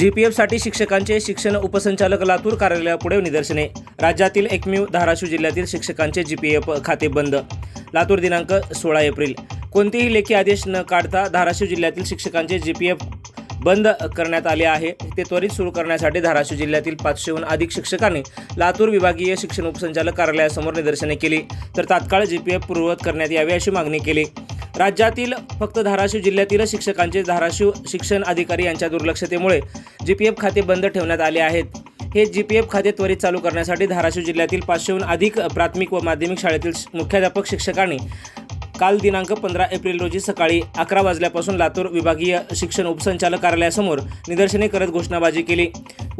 G P एफसाठी शिक्षकांचे शिक्षण उपसंचालक लातूर कार्यालयापुढे निदर्शने. राज्यातील एकमेव धाराशिव जिल्ह्यातील शिक्षकांचे जी पी एफ खाते बंद. लातूर दिनांक सोळा एप्रिल. कोणतेही लेखी आदेश न काढता धाराशिव जिल्ह्यातील शिक्षकांचे जी पी एफ बंद करण्यात आले आहे. ते त्वरित सुरू करण्यासाठी धाराशिव जिल्ह्यातील पाचशेहून अधिक शिक्षकांनी लातूर विभागीय शिक्षण उपसंचालक कार्यालयासमोर निदर्शने केली. तर तात्काळ जी पी एफ पूर्ववत करण्यात यावी अशी मागणी केली. राज्यातील फक्त धाराशिव जिल्ह्यातील शिक्षकांचे धाराशिव शिक्षण अधिकारी यांच्या दुर्लक्षतेमुळे जी पी एफ खाते बंद ठेवण्यात आले आहेत. हे जी पी एफ खाते त्वरित चालू करण्यासाठी धाराशिव जिल्ह्यातील पाचशेहून अधिक प्राथमिक व माध्यमिक शाळेतील मुख्याध्यापक शिक्षकांनी काल दिनांक पंधरा एप्रिल रोजी सकाळी अकरा वाजल्यापासून लातूर विभागीय शिक्षण उपसंचालक कार्यालयासमोर निदर्शने करत घोषणाबाजी केली.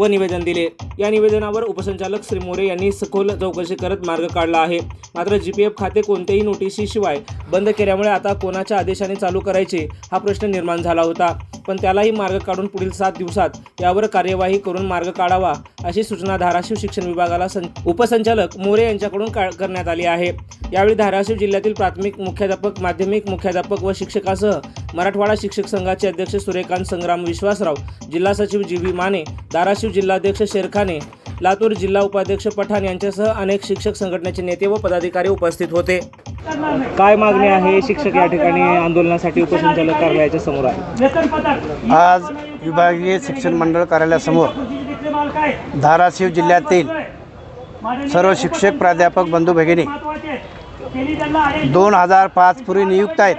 व निवेदन दिले. या निवेदनावर उपसंचालक श्री मोरे यांनी सखोल चौकशी करत मार्ग काढला आहे. मात्र जी पी एफ खाते कोणत्याही नोटिशीशिवाय बंद केल्यामुळे आता कोणाच्या आदेशाने चालू करायचे हा प्रश्न निर्माण झाला होता. पण त्यालाही मार्ग काढून पुढील सात दिवसात यावर कार्यवाही करून मार्ग काढावा अशी सूचना धाराशिव शिक्षण विभागाला सं उपसंचालक मोरे यांच्याकडून का करण्यात आली आहे. यावेळी धाराशिव जिल्ह्यातील प्राथमिक मुख्याध्यापक माध्यमिक मुख्याध्यापक व शिक्षकासह मराठवाडा शिक्षक संघाचे अध्यक्ष सूर्यकांत संग्राम विश्वासराव जिल्हा सचिव जी व्ही माने धाराशिव जिल्हाध्यक्ष शेरखाने लातूर जिल्हा उपाध्यक्ष पठाण यांच्यासह अनेक शिक्षक संघटनेचे नेते व पदाधिकारी उपस्थित होते. काय मागणी आहे? शिक्षक या ठिकाणी आंदोलनासाठी उपसंचालक कार्यालयाच्या समोर आहे. आज विभागीय शिक्षण मंडळ कार्यालयासमोर धाराशिव जिल्ह्यातील सर्व शिक्षक प्राध्यापक बंधू भगिनी दोन हजार पाच पूर्वी नियुक्त आहेत.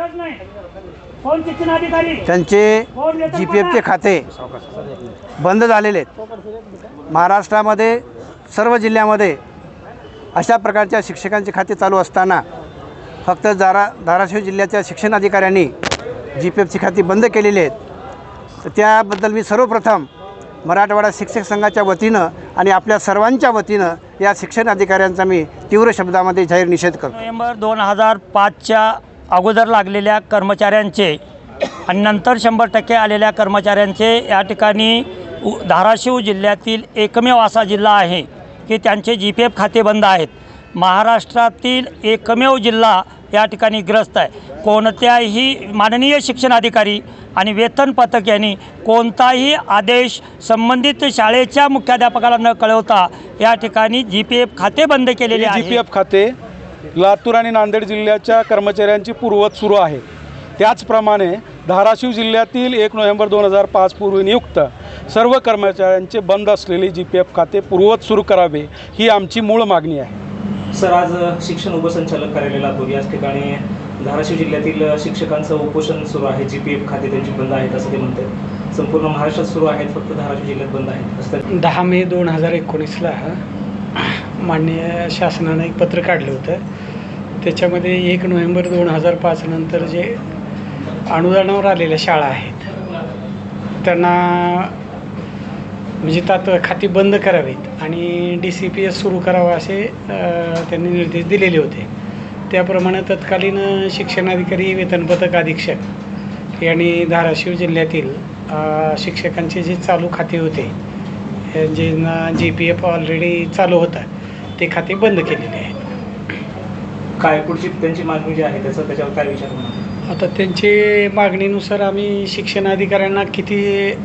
त्यांचे जी पी एफचे खाते बंद झालेले आहेत. महाराष्ट्रामध्ये सर्व जिल्ह्यामध्ये अशा प्रकारच्या शिक्षकांचे खाते चालू असताना फक्त दारा धाराशिव जिल्ह्याच्या शिक्षण अधिकाऱ्यांनी जी पी एफची खाती बंद केलेली आहेत. तर त्याबद्दल मी सर्वप्रथम मराठवाडा शिक्षक संघाच्या वतीनं आणि आपल्या सर्वांच्या वतीनं या शिक्षण अधिकाऱ्यांचा मी तीव्र शब्दामध्ये जाहीर निषेध करतो. नोव्हेंबर दोन हजार पाचच्या अगोदर लागलेल्या कर्मचाऱ्यांचे आणि नंतर शंभर टक्के आलेल्या कर्मचाऱ्यांचे या ठिकाणी उ धाराशिव जिल्ह्यातील एकमेव असा जिल्हा आहे की त्यांचे जी पी एफ खाते बंद आहेत. महाराष्ट्रातील एकमेव जिल्हा या ठिकाणी ग्रस्त आहे. कोणत्याही माननीय शिक्षण अधिकारी आणि वेतन पथक यांनी कोणताही आदेश संबंधित शाळेच्या मुख्याध्यापकाला न कळवता या ठिकाणी जी पी एफ खाते बंद केलेले जी पी आहे एफ खाते लातूर आणि नांदेड जिल्ह्याच्या कर्मचाऱ्यांची पूर्वत सुरू आहे. त्याचप्रमाणे धाराशिव जिल्ह्यातील एक नोव्हेंबर दोन हजार पाच पूर्वी नियुक्त सर्व कर्मचाऱ्यांचे बंद असलेले जी पी एफ खाते पूर्वत सुरू करावे ही आमची मूळ मागणी आहे. सर आज शिक्षण उपसंचालक कार्यालय लातूर याच ठिकाणी धाराशिव जिल्ह्यातील शिक्षकांचं उपोषण सुरू आहे. जी पी एफ खाते त्यांची बंद आहेत असं ते म्हणतात. संपूर्ण महाराष्ट्रात सुरू आहेत फक्त धाराशिव जिल्ह्यात बंद आहेत. असं दहा मे दोन हजार एकोणीसला माननीय शासनानं एक पत्र काढलं होतं. त्याच्यामध्ये एक नोव्हेंबर दोन हजार पाच नंतर जे अनुदानावर आलेल्या शाळा आहेत त्यांना म्हणजे तात खाती बंद करावीत आणि डी सी पी एस सुरू करावं असे त्यांनी निर्देश दिलेले होते. त्याप्रमाणे तत्कालीन शिक्षणाधिकारी वेतनपथक अधीक्षक यांनी धाराशिव जिल्ह्यातील शिक्षकांचे जे चालू खाते होते ज्यांना जी पी एफ ऑलरेडी चालू होतं ते खाते बंद केलेले आहे. काय पुढची त्यांची मागणी जी आहे त्याचा त्याच्यावर काय विचार होणार? आता त्यांची मागणीनुसार आम्ही शिक्षण अधिकाऱ्यांना किती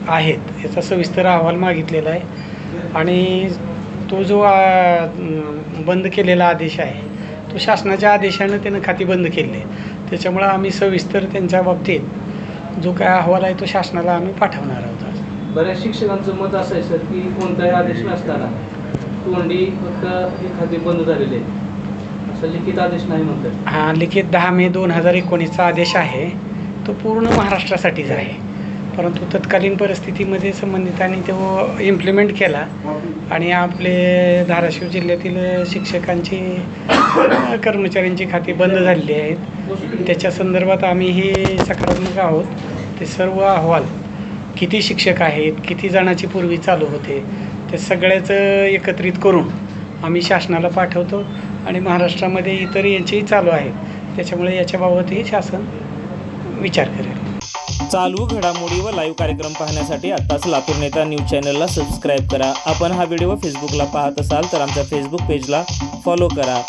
आहेत याचा सविस्तर अहवाल मागितलेला आहे. आणि तो जो आ, बंद केलेला आदेश आहे तो शासनाच्या आदेशानं त्यानं खाती बंद केले त्याच्यामुळं आम्ही सविस्तर त्यांच्या बाबतीत जो काय अहवाल आहे तो शासनाला आम्ही पाठवणार आहोत आज. बऱ्याच शिक्षकांचं मत असं आहे सर की कोणताही आदेश नसताना तोंडी फक्त हे खाते बंद झालेले आहेत असं लिखित आदेश नाही म्हणतात. हा लिखित दहा मे दोन हजार एकोणीसचा आदेश आहे. तो पूर्ण महाराष्ट्रासाठीच आहे. परंतु तत्कालीन परिस्थितीमध्ये संबंधितांनी तो इम्प्लिमेंट केला आणि आपले धाराशिव जिल्ह्यातील शिक्षकांची कर्मचाऱ्यांची खाती बंद झालेली आहेत. त्याच्या संदर्भात आम्ही हे सकारात्मक आहोत. ते सर्व अहवाल किती शिक्षक आहेत किती जणाची पूर्वी चालू होते ते सगळ्याचं एकत्रित करून आम्ही शासनाला पाठवतो. आणि महाराष्ट्रामध्ये इतर यांचेही चालू आहेत त्याच्यामुळे याच्याबाबतही शासन विचार करेल. चालू घडामोडी व लाईव्ह कार्यक्रम पाहण्यासाठी आत्ताच लातूर नेता न्यूज चॅनलला सबस्क्राईब करा. आपण हा व्हिडिओ फेसबुकला पाहत असाल तर आमच्या फेसबुक पेजला फॉलो करा.